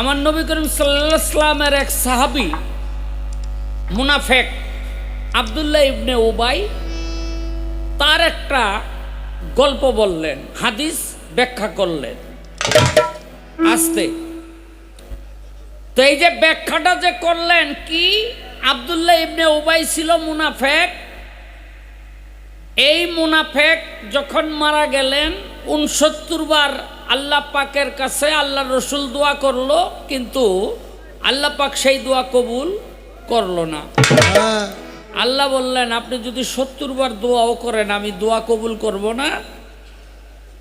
আমার নবী করিম সাল্লামের এক সাহাবি, মুনাফেক, আবদুল্লাহ ইবনে ওবাই তার একটা গল্প বললেন, হাদিস ব্যাখ্যা করলেন। আসতে। তো এই যে ব্যাখ্যাটা যে করলেন, কি আবদুল্লাহ ইবনে ওবাই ছিল মুনাফেক? এই মুনাফেক যখন মারা গেলেন উনসত্তর বার আল্লাহ পাকের কাছে আল্লাহ রসুল দোয়া করল, কিন্তু আল্লাহ পাক সেই দোয়া কবুল করল না। আল্লাহ বললেন, আপনি যদি সত্তর বার দোয়াও করেন, আমি দোয়া কবুল করব না।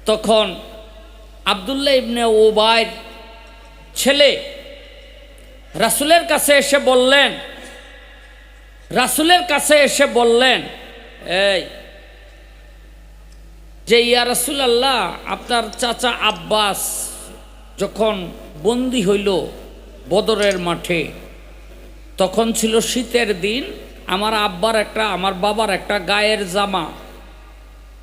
তখন আবদুল্লাহ ইবনে ওবাইর ছেলে রাসুলের কাছে এসে বললেন, রাসুলের কাছে এসে বললেন, এই যে, ইয়া রাসুল আল্লাহ আপনার চাচা আব্বাস যখন বন্দি হইল বদরের মাঠে, তখন ছিল শীতের দিন, আমার আব্বার একটা, আমার বাবার একটা গায়ের জামা।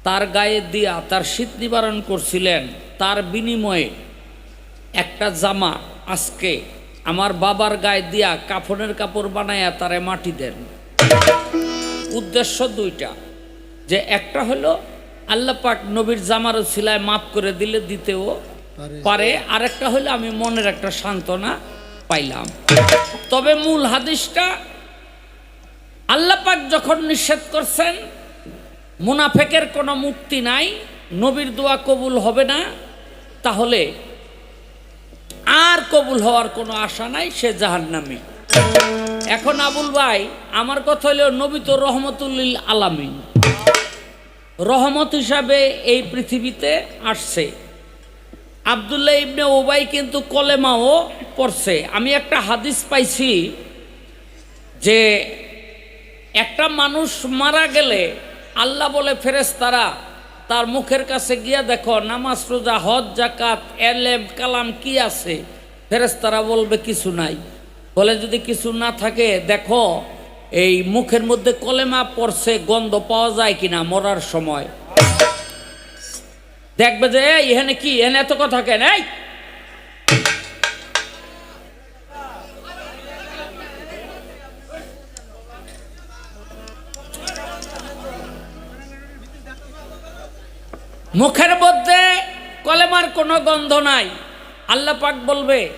তার গায়ে দিয়া তার শীত নিবারণ করছিলেন। তার বিনিময়ে একটা জামা আজকে আমার বাবার গায়ে দিয়া কাফনের কাপড় বানায়া তারে মাটি দেন। উদ্দেশ্য দুইটা, যে একটা হলো আল্লাহ পাক নবীর জামারও সিলায় মাফ করে দিলে দিতেও পারে। পারে। আরেকটা হলো আমি মনের একটা সান্ত্বনা পাইলাম। তবে মূল হাদিসটা আল্লাহ পাক যখন নিষেধ করছেন মুনাফেকের কোনো মুক্তি নাই নবীর দোয়া কবুল হবে না তাহলে আর কবুল হওয়ার কোনো আশা নাই সে জাহান্নামী। এখন আবুল ভাই আমার কথা হলো নবী তো রহমতুল্লিল আলামিন। রহমত হিসাবে এই পৃথিবীতে আসছে। আবদুল্লাহ ইবনে ওবাই কিন্তু কলেমাও পড়ছে। আমি একটা হাদিস পাইছি যে একটা মানুষ মারা গেলে আল্লাহ বলে, ফেরেশতারা, তার মুখের কাছে গিয়া দেখো, নামাজ, রোজা, হজ জাকাত এলেম, কালাম কি আছে? ফেরেশতারা বলবে, কিছু নাই। বলে, যদি কিছু না থাকে, দেখো এই মুখের মধ্যে কলেমা পড়ছে, গন্ধ পাওয়া যায় কিনা মরার সময়। দেখবে যে এখানে কি? এখানে এত কথা কেন? এই! মুখের মধ্যে কলেমার কোনো গন্ধ নাই। আল্লাহ পাক বলবে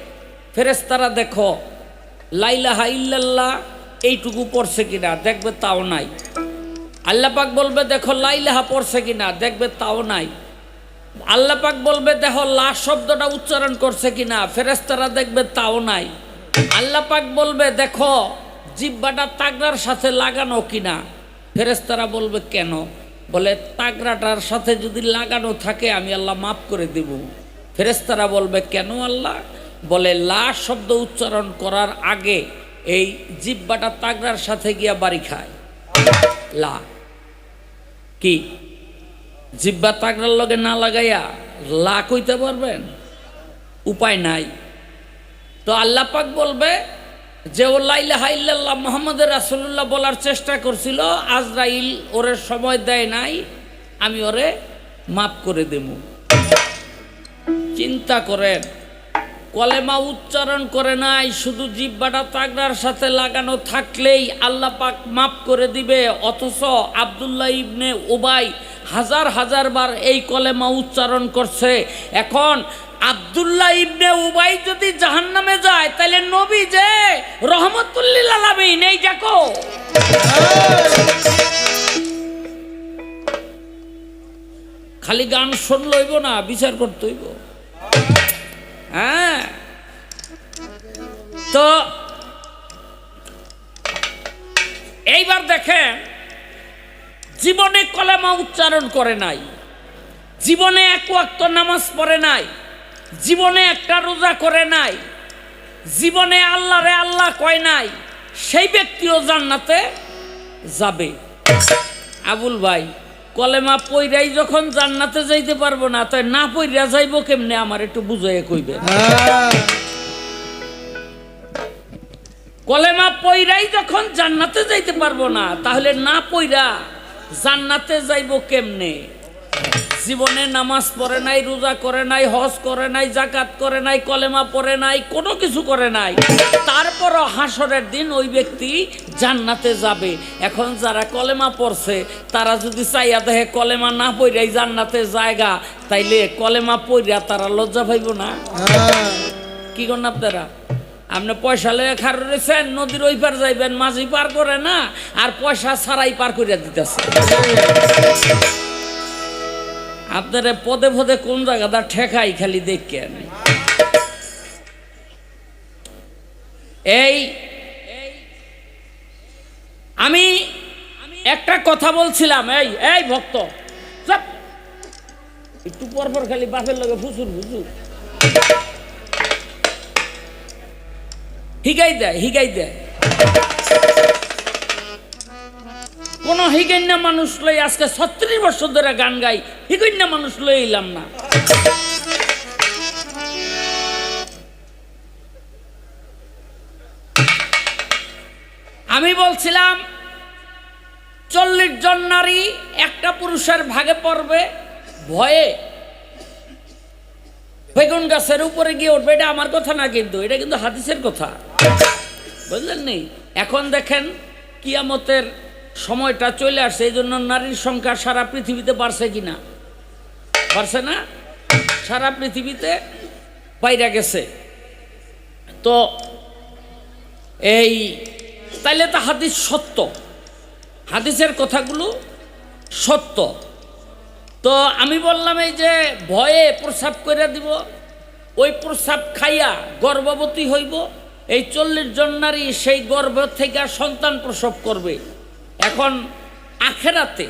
ফেরেস্তারা দেখো লাইলাহা ইল্লাল্লাহ এইটুকু পড়ছে কিনা, দেখবে তাও নাই। আল্লাপাক বলবে, দেখো লাইলাহা পড়ছে কিনা, দেখবে তাও নাই। আল্লাপাক বলবে, দেখো, লা শব্দটা উচ্চারণ করছে কিনা ফেরেস্তারা দেখবে তাও নাই। আল্লাপাক বলবে, দেখো জিব্বাটা তাগড়ার সাথে লাগানো কিনা? ফেরেস্তারা বলবে, কেন? বলে, তাগড়াটার সাথে যদি লাগানো থাকে, আমি আল্লাহ মাফ করে দেব। ফেরেস্তারা বলবে, কেন আল্লাহ? বলে, লা শব্দ উচ্চারণ করার আগে এই জিব্বাটা তাগড়ার সাথে গিয়া বাড়ি খায়। লা। কি? জিব্বা তাগড়ার লগে না লাগাইয়া লা কইতে পারবেন? উপায় নাই। তো আল্লাহ পাক বলবে যে, ও লাইলাহা ইল্লাল্লাহ মোহাম্মদের রাসূলুল্লাহ বলার চেষ্টা করছিল, আজরাইল ওরে সময় দেয় নাই, আমি ওরে মাফ করে দেব। চিন্তা করেন কলেমা উচ্চারণ করে নাই, শুধু জিব্বাটা তাগড়ার সাথে লাগানো থাকলেই আল্লাহ পাক মাফ করে দিবে। অথচ আবদুল্লাহ ইবনে ওবাই হাজার হাজার বার এই কলেমা উচ্চারণ করছে। এখন আবদুল্লাহ ইবনে উবাই যদি জাহান্নামে যায়, তাহলে নবী যে রহমতুল্লিল এই দেখো। খালি গান শুনল হইব না, বিচার করতে হইব। হ্যাঁ? তো এইবার দেখেন, জীবনে কলেমা উচ্চারণ করে নাই, জীবনে এক ওয়াক্ত নামাজ পড়ে নাই, জীবনে একটা রোজা করে নাই, জীবনে আল্লাহ রে আল্লাহ কয় নাই, সেই ব্যক্তিও জান্নাতে যাবে। আবুল ভাই কলেমা পইরাই যখন জান্নাতে যাইতে পারব না তাই না পইরা যাইবো কেমনে? আমার একটু বুঝাইয়া কইবে। কলেমা পইরাই যখন জান্নাতে যাইতে পারব না, তাহলে না পইরা জান্নাতে যাইবো কেমনে? জীবনে নামাজ পড়ে নাই রোজা করে নাই হজ করে নাই জাকাত করে নাই কলেমা পড়ে নাই কোনো কিছু করে নাই। তারপরও হাসরের দিন ওই ব্যক্তি জান্নাতে যাবে। এখন যারা কলেমা পড়ছে তারা যদি চাইয়া দেখে কলেমা না পড়াই জান্নাতে জায়গা তাইলে কলেমা পড়িয়া তারা লজ্জা পাইব না? হ্যাঁ। কি করেন আপনারা? আপনি পয়সা লয়ে খার রয়েছেন নদীর ওই পার যাইবেন মাঝি পার করে না আর পয়সা ছাড়াই পার করিয়া দিতেছে আপনারা পদে পদে কোন জায়গাটা ঠেকাই খালি দেখেন এই, আমি একটা কথা বলছিলাম, এই এই ভক্ত একটু পর পর খালি বাপের লগে ফুসুর ফুসুর। হিগাই দেয় হিগাই দেয়। কোন হিগৈন্য মানুষ লই আজকে ছত্রিশ বছর ধরে গান গাই হিগৈন্য মানুষ লই এলাম না। আমি বলছিলাম, চল্লিশ জন নারী একটা পুরুষের ভাগে পড়বে, ভয়ে। বেগুন গাছের উপরে গিয়ে উঠবে, এটা আমার কথা না কিন্তু, এটা কিন্তু হাদিসের কথা। বুঝলেন নি? এখন দেখেন কিয়ামতের সময়টা চলে আসছে, এই জন্য নারীর সংখ্যা সারা পৃথিবীতে বাড়ছে কিনা? বাড়ছে না? সারা পৃথিবীতে বাইরে গেছে। তো এই, তাইলে তো হাদিস সত্য। হাদিসের কথাগুলো সত্য। তো আমি বললাম এই যে ভয়ে প্রসাব করে দিব, ওই প্রসাব খাইয়া গর্ভবতী হইব, এই চল্লিশ জন নারী সেই গর্ভ থেকে সন্তান প্রসব করবে। এখন আখেরাতে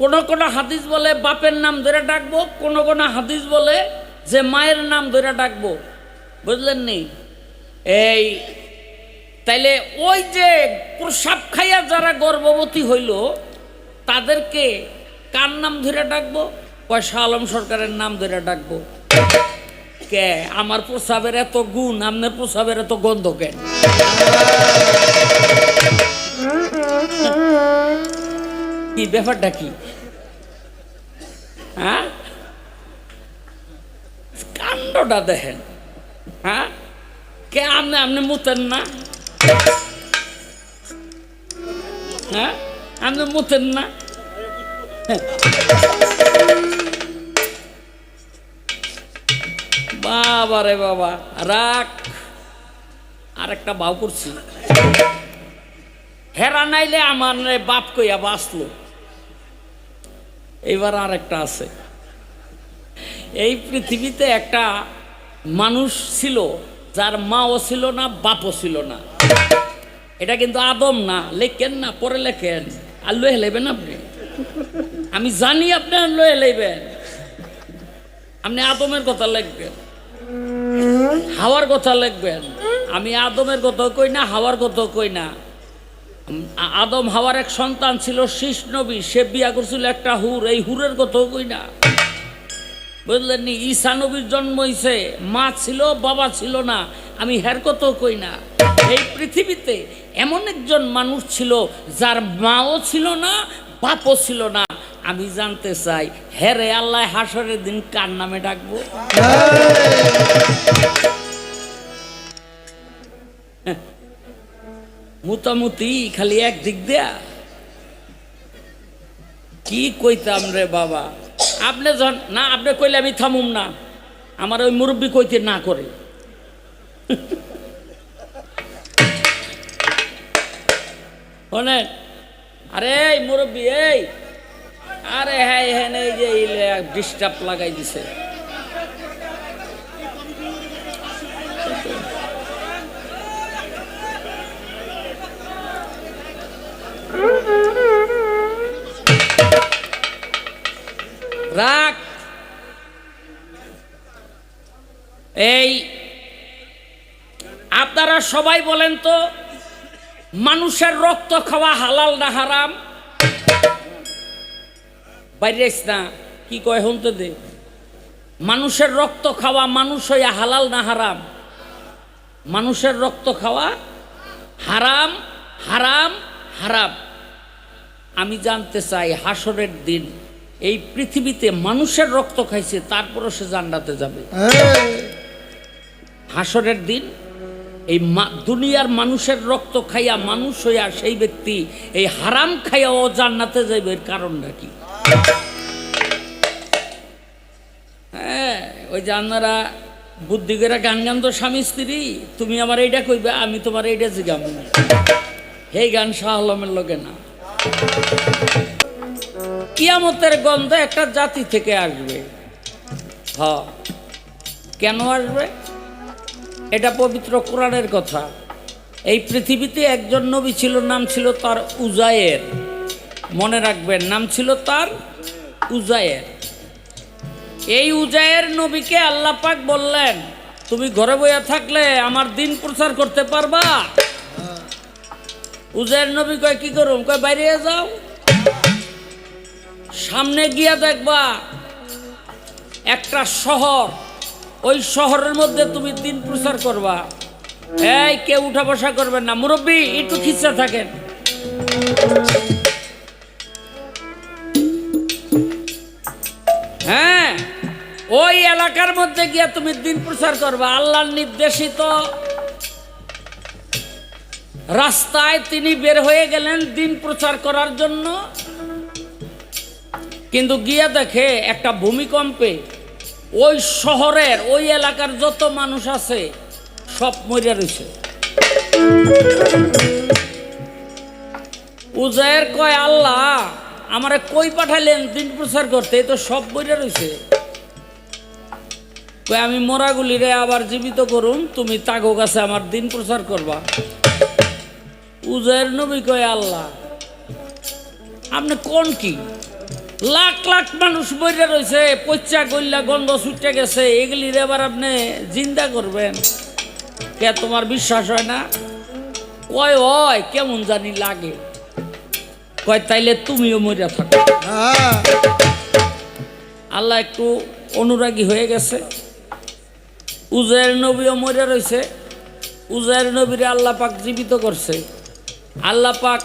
কোন কোন হাদিস বলে বাপের নাম ধরে ডাকবো, কোন কোন হাদিস বলে যে মায়ের নাম ধরে ডাকবো। বুঝলেন নি? এই, তাইলে ওই যে প্রসাব খাইয়া যারা গর্ভবতী হইল, তাদেরকে কার নাম ধরে ডাকবো? পয়সা আলম সরকারের নাম ধরে ডাকবো। কে? আমার প্রসাবের এত গুণ, আপনার প্রসাবের এত গন্ধ কেন? কি ব্যাপারটা কি? হ্যাঁ? কাণ্ডটা দেখেন। হ্যাঁ? কে আপনি? আপনি মুতেন না? হ্যাঁ? আপনি মুতেন না? বাবা রে বাবা রাখ আর একটা বাউ করছি। হেরা নাইলে আমার বাপ কইয়া বাঁচলো। এইবার আর একটা আছে। এই পৃথিবীতে একটা মানুষ ছিল, যার মাও ছিল না, বাপও ছিল না। এটা কিন্তু আদম না, লেখেন না, পরে লেখেন। আর লয়ে লেবেন আপনি। আমি জানি আপনি আর লয়ে লেবেন। আপনি আদমের কথা লিখবেন। হাওয়ার কথা লিখবেন। আমি আদমের কথা কই না, হাওয়ার কথা কই না। আদম হাওয়ার এক সন্তান ছিল, শীষ নবী। সে বিয়া করছিল একটা হুর। এই হুরের কথাও কই না। বুঝলেন নি ঈসা নবীর জন্ম হইছে, মা ছিল, বাবা ছিল না। আমি হের কথাও কই না। এই পৃথিবীতে এমন একজন মানুষ ছিল, যার মাও ছিল না, বাপও ছিল না। আমি জানতে চাই, হেরে আল্লাহ হাসরের দিন কার নামে ডাকবো? মোটামুটি খালি এক দিক দেয়া। কি কইতাম রে বাবা? আপনি যখন না, আপনি কইলে আমি থামুম না। আমার ওই মুরব্বী কইতে না করে। আরে, মুরব্বী, এই। আরে হ্যাঁ হ্যাঁ এই যে ডিস্টার্ব লাগাই দিছে। রাখ। এই, আপনারা সবাই বলেন তো, মানুষের রক্ত খাওয়া হালাল না হারাম? বাইরে আইস না, কি কয় শুনতে দে। মানুষের রক্ত খাওয়া মানুষ হইয়া হালাল না হারাম? মানুষের রক্ত খাওয়া হারাম হারাম হারাম। আমি জানতে চাই হাসরের দিন এই পৃথিবীতে মানুষের রক্ত খাইছে তারপরও সে জান্নাতে যাবে। হাসরের দিন এই দুনিয়ার মানুষের রক্ত খাইয়া মানুষ হইয়া সেই ব্যক্তি এই হারাম খাইয়া ও জান্নাতে যাইবে এর কারণটা কি? হ্যাঁ ওই যে আপনারা বুদ্ধি করে গান গান তো স্বামী স্ত্রী তুমি আমার এইটা কইবে আমি তোমার এইটা জিগাম এই গান শাহ আলমের লোকে না। কিয়ামতের গন্ধ একটা জাতি থেকে আসবে। হ। কেন আসবে? এটা পবিত্র কোরআনের কথা। এই পৃথিবীতে একজন নবী ছিল, নাম ছিল তার উজায়ের। মনে রাখবেন, নাম ছিল তার উজায়ের। এই উজায়ের নবীকে আল্লাহ পাক বললেন, তুমি ঘরে বইয়া থাকলে আমার দিন প্রচার করতে পারবা? উজায়ের নবী কয়, কি করুম? কয়, বাইরে যাও। সামনে গিয়া দেখবা, একটা শহর। ওই শহরের মধ্যে তুমি দিন প্রচার করবা। এই, কেউ উঠা বসা করবেন না। মুরব্বী, একটু খিচ্ছা থাকেন। হ্যাঁ ওই এলাকার মধ্যে গিয়া তুমি দিন প্রচার করবা। আল্লাহর নির্দেশিত। রাস্তায় তিনি বের হয়ে গেলেন দিন প্রচার করার জন্য। কিন্তু গিয়া দেখে একটা ভূমিকম্পে ওই শহরের, ওই এলাকার যত মানুষ আছে, সব মরিয়া রয়েছে উজায়ের কয়, আল্লাহ, আমারে কই পাঠাইলেন দিন প্রচার করতে? তো সব মরিয়া রয়েছে কয়, আমি মরাগুলিরে আবার জীবিত করুন তুমি তাগো কাছে আমার দিন প্রচার করবা। উজায়ের নবী কয়, আল্লাহ, আপনি কোন কি? লাখ লাখ মানুষ বইরে রয়েছে, পচা গল্লা গন্ধ ছুটে গেছে, এগুলির এবার আপনি চিন্তা করবেন। কে তোমার বিশ্বাস হয় না? কয় হয় কেমন জানি লাগে। কয়, তাইলে তুমিও মরিয়া থাকো। আল্লাহ একটু অনুরাগী হয়ে গেছে। উজায়ের নবীও মরে রয়েছে। উজায়ের নবীরে আল্লাহ পাক জীবিত করছে। আল্লাহ পাক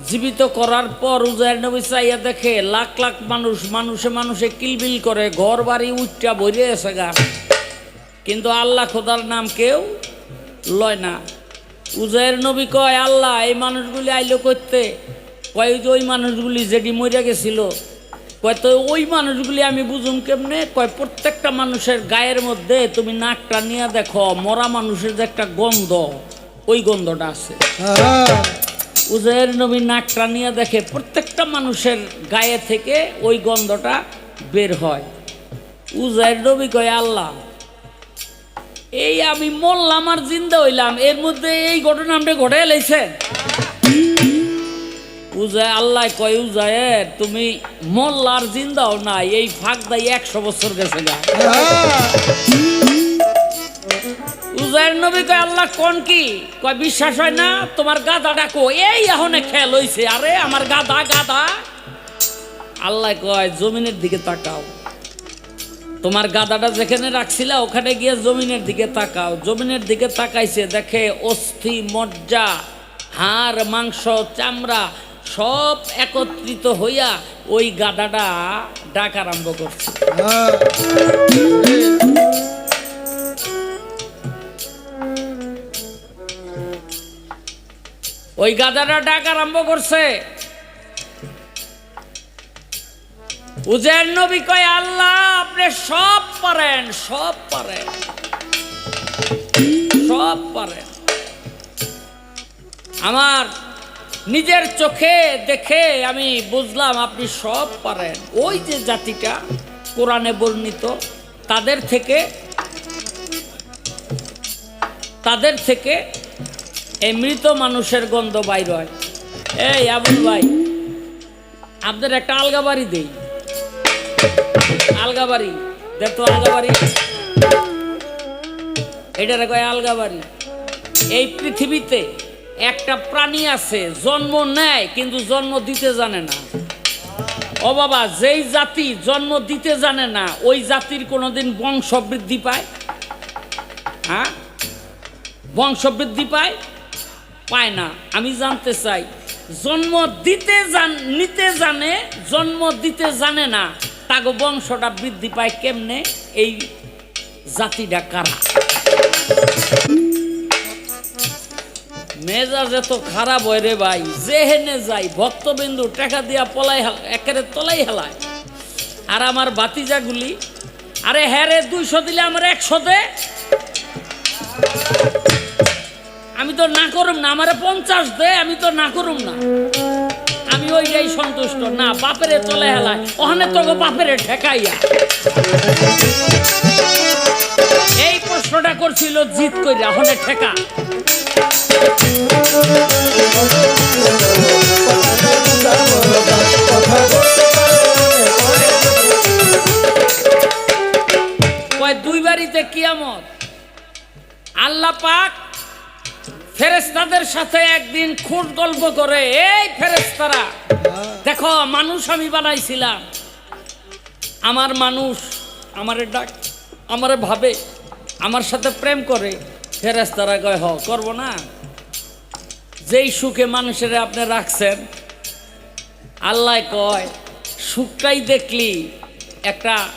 জীবিত করার পর উজায়ের নবী চাইয়া দেখে লাখ লাখ মানুষ, মানুষে মানুষে কিলবিল করে ঘর বাড়ি উচ্চা ভরে আছে গা। কিন্তু আল্লাহ খোদার নাম কেউ লয় না। উজায়ের নবী কয়, আল্লাহ, এই মানুষগুলি আইলো করতে কয়, ওই যে ওই মানুষগুলি যেটি মরে গেছিল। কয়, তো ওই মানুষগুলি আমি বুঝুম কেমনে? কয়, প্রত্যেকটা মানুষের গায়ের মধ্যে তুমি নাকটা নিয়ে দেখো, মরা মানুষের যে একটা গন্ধ, ওই গন্ধটা আছে। উজয়ের নবী নাকটা নিয়ে দেখে প্রত্যেকটা মানুষের গায়ে থেকে ওই গন্ধটা বের হয়। উজয়ের নবী কয়, আল্লাহ, এই আমি মরলাম আর জিন্দা হইলাম, এর মধ্যে এই ঘটনা আপনি ঘটে লাইছে উজায়, আল্লাহ কয় উজায়ের তুমি মল্লার জিন্দাও নাই, এই ফাঁক দাই একশো বছর গেছে গা। হ্যাঁ উজায়ের নবী কয়, আল্লাহ কোন কি? কয়, বিশ্বাস হয় না, তোমার গাদা ডাকো। এই এখনে খেল হইছে, আরে আমার গাদা গাদা আল্লাহ কয়, জমিনের দিকে তাকাও। তোমার গাদাটা যেখানে রাখছিলা, ওখানে গিয়ে জমিনের দিকে তাকাও। জমিনের দিকে তাকাইছে, দেখে অস্থি, মজ্জা, হাড়, মাংস, চামড়া সব একত্রিত হইয়া ওই গাদাটা ডাক আরম্ভ করছে। ওই গাদাটা ডাক আরম্ভ করছে। উজের নবী কয়, আল্লাহ, আপনি সব পারেন সব পারেন। সব পারেন। আমার নিজের চোখে দেখে আমি বুঝলাম, আপনি সব পারেন। ওই যে জাতিটা কোরআনে বর্ণিত, তাদের থেকে তাদের থেকে এই মৃত মানুষের গন্ধ বাইর হয়। এই আবুল ভাই আপনার একটা আলগা বাড়ি দেই। আলগা বাড়ি দেখতো আলগা বাড়ি। এটার কয় আলগা বাড়ি। এই পৃথিবীতে একটা প্রাণী আছে, জন্ম নেয় কিন্তু জন্ম দিতে জানে না। ও বাবা, যেই জাতি জন্ম দিতে জানে না, ওই জাতির কোনোদিন বংশ বৃদ্ধি পায়? হ্যাঁ? বংশ বৃদ্ধি পায়? পায় না। আমি জানতে চাই, জন্ম দিতে জান, নিতে জানে, জন্ম দিতে জানে না, তাগো বংশটা বৃদ্ধি পায় কেমনে? এই জাতিটা কারা? মেজাজ এত খারাপ হয় রে ভাই, যেহেনে যাই ভক্তবিন্দু টাকা দিয়া পলাই একেবারে তলাই হেলায়। আর আমার বাতিজাগুলি আরে হ্যাঁ রে, দুইশো দিলে আমার একশো দে। আমি তো না করুম না, আমার পঞ্চাশ দে, আমি তো না করুম না। আমি ওইটাই সন্তুষ্ট, না, বাপেরে চলে হেলায় ওখানে তোকে বাপেরে ঠেকাইয়া। এই প্রশ্নটা করছিল জিত কইরা, ওখানে ঠেকা। দুই বাড়িতে কিয়ামত? আল্লাহ পাক ফেরেস্তাদের সাথে একদিন খুট গল্প করে, এই ফেরেস্তারা দেখো, মানুষ আমি বানাইছিলাম। আমার মানুষ আমারে ডাক, আমারে ভাবে, আমার সাথে প্রেম করে। ফেরেস্তারা কয়, হ, করব না। যেই সুখে মানুষের আপনি রাখছেন, আল্লাহ কয়, সুখটাই দেখলি, একটা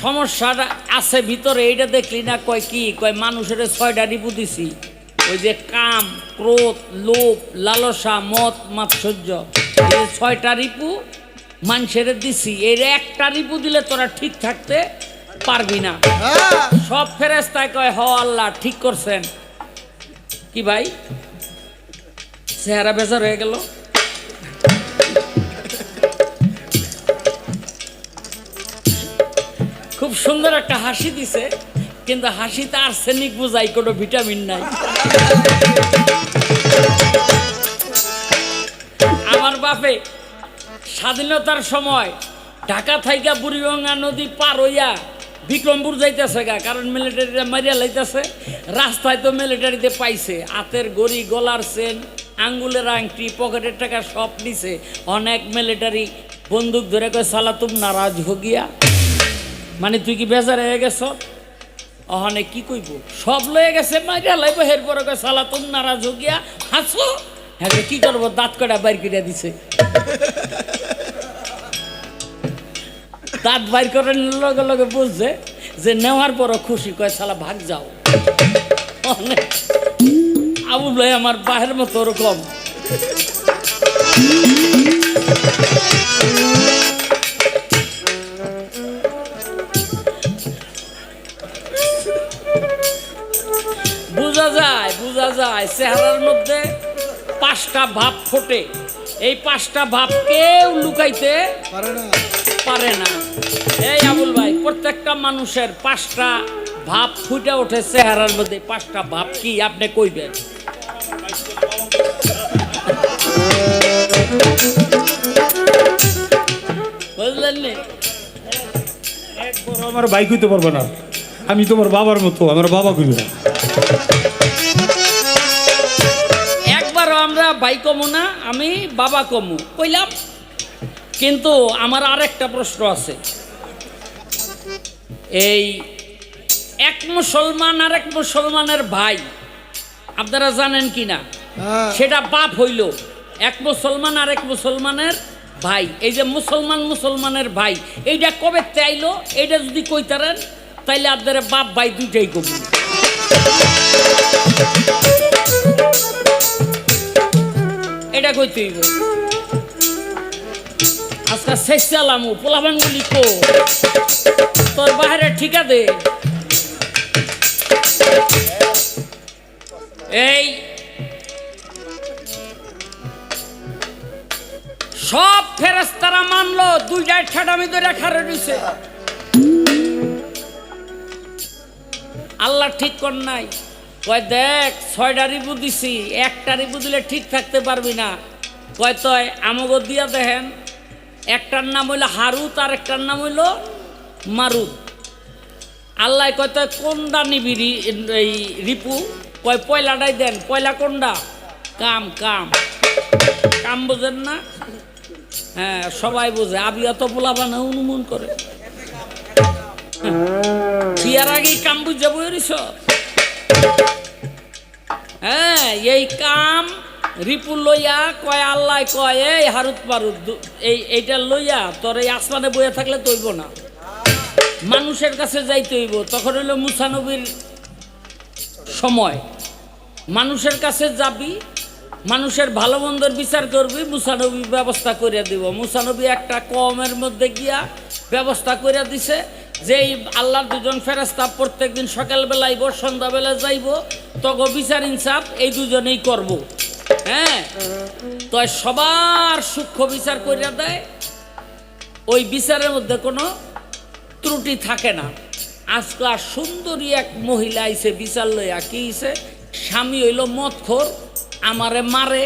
সমস্যাটা আছে ভিতরে, এইটা দেখলি না, কয় কি? কয়, মানুষের ছয়টা রিপু দিছি। ওই যে কাম ক্রোধ লোভ লালসা মত মাৎসর্য এই ছয়টা রিপু মানুষের দিছি। এর একটা রিপু দিলে তোরা ঠিক থাকতে পারবি না। সব ফেরেস্তায় কয় হ আল্লাহ ঠিক করছেন। কি ভাই? চেহারা বেজার হয়ে গেল। খুব সুন্দর একটা হাসি দিছে। কিন্তু হাসিতে আর্সেনিক বোঝাই, কোনো ভিটামিন নাই। আমার বাপে স্বাধীনতার সময় ঢাকা থাইকা বুড়িগঙ্গা নদী পার হইয়া বিক্রমপুর যাইতেছে গা, কারণ মিলিটারিরা মারিয়া লাইতেছে। রাস্তায় তো মিলিটারিতে পাইছে। হাতের গড়ি, গলার চেন, আঙ্গুলের আংটি, পকেটের টাকা সব নিছে। অনেক মিলিটারি বন্দুক ধরে কয় সালাতুম নারাজ হগিয়া মানে তুই কি বেজার হয়ে গেছ? অহনে কি কইব? সব লয়ে গেছে, মাইরা লাইব, হের পরে কয় সালাতুম নারাজ হগিয়া হাসো। হ্যাঁ কি করব? দাঁত কটা বাইর করে দিছে? দাঁত বাইর করে লগে লগে বুঝছে যে নেওয়ার পরও খুশি, কয়, সালা, ভাগ যাও। আবু ভাই আমার বাহের মতো ওরকম। পাঁচটা ভাব ফোটে। এই পাঁচটা ভাব কেউ লুকাইতে পারে না। পারে না। এই আবুল ভাই প্রত্যেকটা মানুষের পাঁচটা ভাব ফুটে ওঠে চেহারার মধ্যে। পাঁচটা ভাব কি আপনি কইবেন? বুঝলেন আমার বাইক হইতে পারবে না। আমি তোমার বাবার মতো আমার বাবা করি না। ভাই কমু না আমি বাবা কমু। কইলাম কিন্তু আমার আরেকটা প্রশ্ন আছে। এই এক মুসলমান আর এক মুসলমানের ভাই আপনারা জানেন কি না হ্যাঁ। সেটা বাপ হইল এক মুসলমান আর এক মুসলমানের ভাই। এই যে মুসলমান মুসলমানের ভাই এইটা কবে চাইলো? এইটা যদি কইতারেন তাইলে আপনারা বাপ ভাই দুইটাই কবি এটা কইতে হইব আজকে শেষ চালামু পোলাবানগুলি কো? তোর বাহিরে ঠিকা দে। এই। সব ফেরেস্তারা মানলো দুইটাই ঠাডামি ধরে খারে রইছে আল্লাহ ঠিক কর নাই। কয়, দেখ, ছয়টা রিপু দিছি, একটা রিপু দিলে ঠিক থাকতে পারবি না। কয়, তয়, আমগো দিয়া দেখেন, একটার নাম হইল হারুত আর একটার নাম হইল মারুত। আল্লাহ কয়, তয় কোনটা নিবি এই রিপু? কয়, পয়লাটাই দেন। পয়লা কোনটা কাম কাম। কাম বোঝেন না? হ্যাঁ সবাই বোঝে। আবিয়া তো পোলাবানা অনুমান করে। বিয়ার আগেই কাম বুঝে বইরিস হ্যাঁ এই কাম রিপু লইয়া কয়, আল্লাহ কয়, এই হারুত মারুত দু- এই, এইটা লইয়া তোর এই আসমানে বইয়া থাকলে তৈব না। মানুষের কাছে যাই হইব। তখন হইল মুসানবীর সময়। মানুষের কাছে যাবি, মানুষের ভালো মন্দের বিচার করবি মুসানবী ব্যবস্থা করে দিব। মুসানবী একটা কমের মধ্যে গিয়া ব্যবস্থা করে দিছে। যে আল্লাহর দুজন ফেরাস্তা প্রত্যেক দিন সকালবেলা আইব, সন্ধ্যাবেলা যাইব, তগ বিচার, ইনসাফ, এই দুজনেই করব। হ্যাঁ? তো সবার সূক্ষ্ম বিচার করিয়া দেয়, ওই বিচারের মধ্যে কোনো ত্রুটি থাকে না। আজকাল সুন্দরী এক মহিলা আইছে, বিচার লইয়া কি হইছে? স্বামী হইল মদখোর, আমারে মারে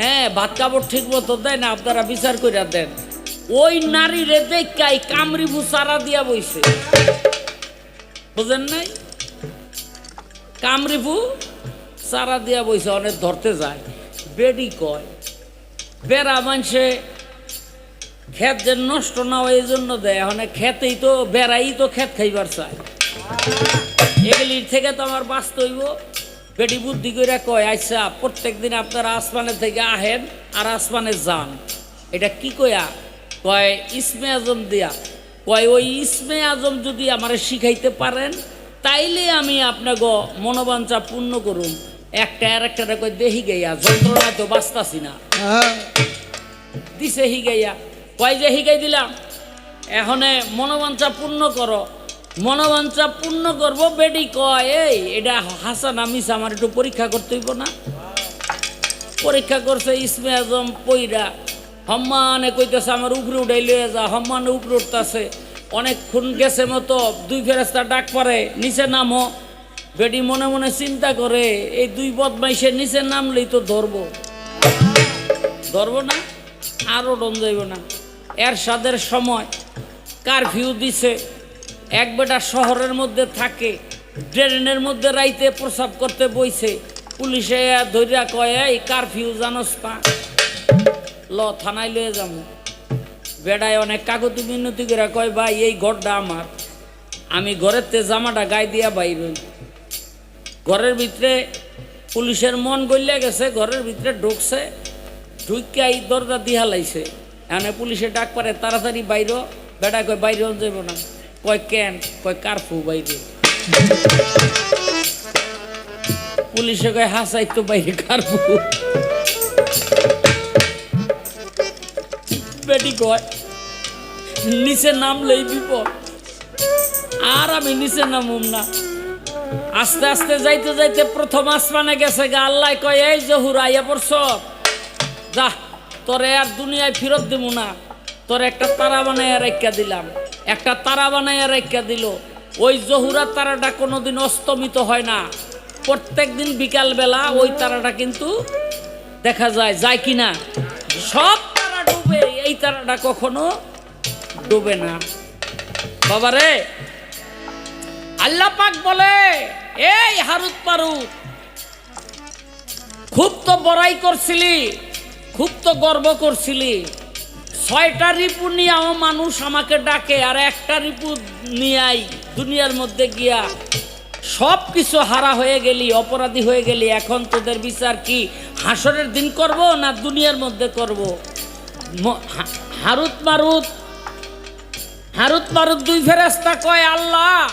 হ্যাঁ ভাত কাপড় ঠিক মতো দেয় না, আপনারা বিচার করিয়া দেন। ওই নারীরে দেখাই কামড়ি ভুসারা দিয়া বইছে। বুঝেন নাই? কামরিফু সারা দিয়া বইছে, অনেক ধরতে যায়। বেডি কয়, বেড়া মানুষে ক্ষেত যে নষ্ট না হয় এই জন্য দেয়, এখন খেতেই তো, বেড়াই তো ক্ষেত খাইবার চায়। এগুলির থেকে তো আমার বাঁচতে হইব। বেটি বুদ্ধি করে কয় আচ্ছা প্রত্যেক দিন আপনারা আসমানের থেকে আহেন আর আসমানে যান। এটা কি কয়া? কয় ইসমে আজম দিয়া। কয় ওই ইসমে আজম যদি আমারে শিখাইতে পারেন তাইলে আমি আপনাকে মনোবাঞ্ছা পূর্ণ করুন একটা আর একটা কয় দেহি গাইয়া যন্ত্রণায় তো বাঁচতাছি না। দিছে হিগাইয়া কয় যে হিগাই দিলাম এখনে মনোবাঞ্ছা পূর্ণ করো। মনোবাঞ্ছা পূর্ণ করব বেডি কয় এই এটা হাসান আমিস আমার একটু পরীক্ষা করতে হইব না? পরীক্ষা করছে ইসমে আজম পইরা হম্মানে কইতেছে, আমার উপরে উঠাই লইয়া যা। হম্মানে উপরে উঠতেছে। অনেকক্ষণ গেছে মতো দুই ফেরাস্তা ডাক পরে, নিচে নামো। বেডি মনে মনে চিন্তা করে, এই দুই বদমাইশের নিচে নামলেই তো ধরবো। ধরবো না আরও ডন যাইব না। এর সাদের সময় কারফিউ দিছে। এক বেটা শহরের মধ্যে থাকে, ড্রেনের মধ্যে রাইতে প্রসাব করতে বইছে। পুলিশে ধরিয়া কয়, এই কারফিউ জানোস না। ল, থানায় লয়ে যাব। বেড়ায় অনেক কাগতি মিনতি করে কয়, ভাই, এই ঘরটা আমার। আমি ঘরের তে জামাটা গায়ে দিয়া বাইর। ঘরের ভিতরে পুলিশের মন গলিয়া গেছে, ঘরের ভিতরে ঢুকছে ঢুকিয়া এই দরজা দিয়া লাইছে। এনে পুলিশে ডাক পারে, তাড়াতাড়ি বাইর। বেটা কয়, বাইরে যাব না। কয়, কেন? কয়, কারফু বাইরে। পুলিশে কয়, হাসাই তো বাইরে, কারফু। বেটি কয় নিচে নামলেই বিপদ। আর আমি নিচে নামুম না। আস্তে আস্তে যাইতে যাইতে প্রথম আসমানে গেছে গা, আল্লাহ কয়, এই জহুর আইয়া পড়ছ? যা, তোরে আর দুনিয়ায় ফেরত দিব না। তোর একটা তারা বানাইয়া রেখা দিলাম। একটা তারা বানাইয়া রেখা দিল। ওই জহুরার তারাটা কোনোদিন অস্তমিত হয় না। প্রত্যেক দিন বিকালবেলা ওই তারাটা কিন্তু দেখা যায় যায় কি না সব তারা ডুবে এই তারাটা কখনো ডুবে না। বাবারে, আল্লাহ পাক বলে, এই হারুত পারুত খুব তো বড়াই করছিলি, খুব তো গর্ব করছিলি। ছয়টা রিপু নিয়েও মানুষ আমাকে ডাকে, আর একটা রিপু নিয়াই দুনিয়ার মধ্যে গিয়া। সব কিছু হারা হয়ে গেলি, অপরাধী হয়ে গেলি, এখন তোদের বিচার কি, হাসরের দিন করব না দুনিয়ার মধ্যে করব? হারুত মারুত। হারুত মারুত দুই ফেরেস্তা কয়, আল্লাহ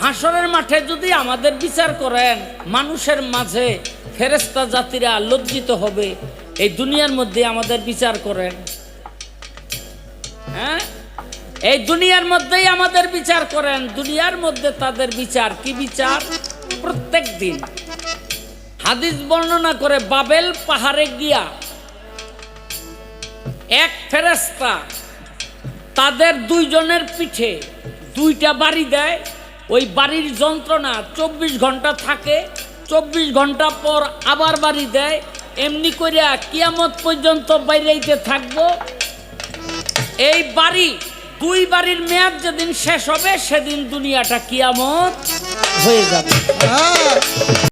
হাসরের মাঠে যদি আমাদের বিচার করেন, মানুষের মাঝে ফেরেস্তা জাতিরা লজ্জিত হবে, এই দুনিয়ার মধ্যে আমাদের বিচার করেন। হ্যাঁ? এই দুনিয়ার মধ্যেই আমাদের বিচার করেন, দুনিয়ার মধ্যে তাদের বিচার কি বিচার? প্রত্যেক দিন। হাদিস বর্ণনা করে বাবেল পাহাড়ে গিয়া এক ফেরেস্তা তাদের দুইজনের পিঠে দুইটা বাড়ি দেয়। ওই বাড়ির যন্ত্রণা চব্বিশ ঘণ্টা থাকে, চব্বিশ ঘণ্টা পর আবার বাড়ি দেয়। এমনি করিয়া কিয়ামত পর্যন্ত বাইরেইতে থাকব। এই বাড়ি, দুই বাড়ির মেয়াদ যেদিন শেষ হবে, সেদিন দুনিয়াটা কিয়ামত হয়ে যাবে।